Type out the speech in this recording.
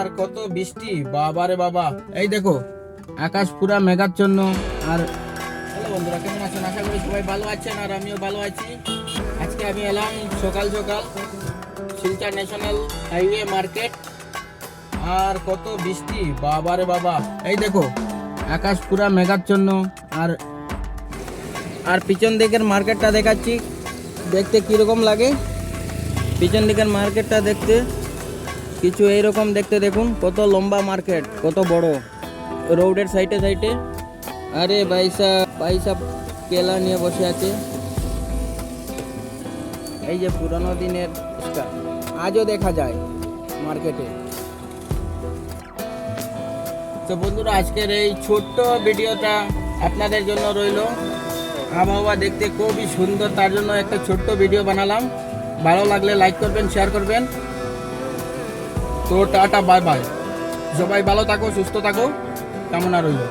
আর কত বৃষ্টি বাবারে বাবা। এই দেখো, আকাশ পুরা মেঘাচ্ছন্ন, আর হ্যালো বন্ধুরা, কেমন আছেন? আশা করি সবাই ভালো আছেন, আর আমিও ভালো আছি। আজকে আমি এলাম সকাল সকাল শিলচর ন্যাশনাল হাইওয়ে মার্কেট। আর কত বৃষ্টি বাবারে বাবা। এই দেখো, আকাশ পুরা মেঘাচ্ছন্ন, আর আর পিছন দিকের মার্কেটটা দেখাচ্ছি। দেখতে কীরকম লাগে? পিছন দিকের মার্কেটটা দেখতে কিছু এইরকম দেখতে দেখুন, কত লম্বা মার্কেট, কত বড়। রোডের সাইডে সাইডে। আরে ভাইসা ভাইসা কেলা নিয়ে বসে আছে। এই যে পুরানো দিনের আজও দেখা যায় মার্কেটে। তো বন্ধুরা, আজকের এই ছোট্ট ভিডিওটা আপনাদের জন্য রইল। আবহাওয়া দেখতে খুবই সুন্দর, তার জন্য একটা ছোট্ট ভিডিও বানালাম। ভালো লাগলে লাইক করবেন শেয়ার করবেন। তো টাটা বাই বাই সবাই ভালো থাকো সুস্থ থাকো। কামনা রইল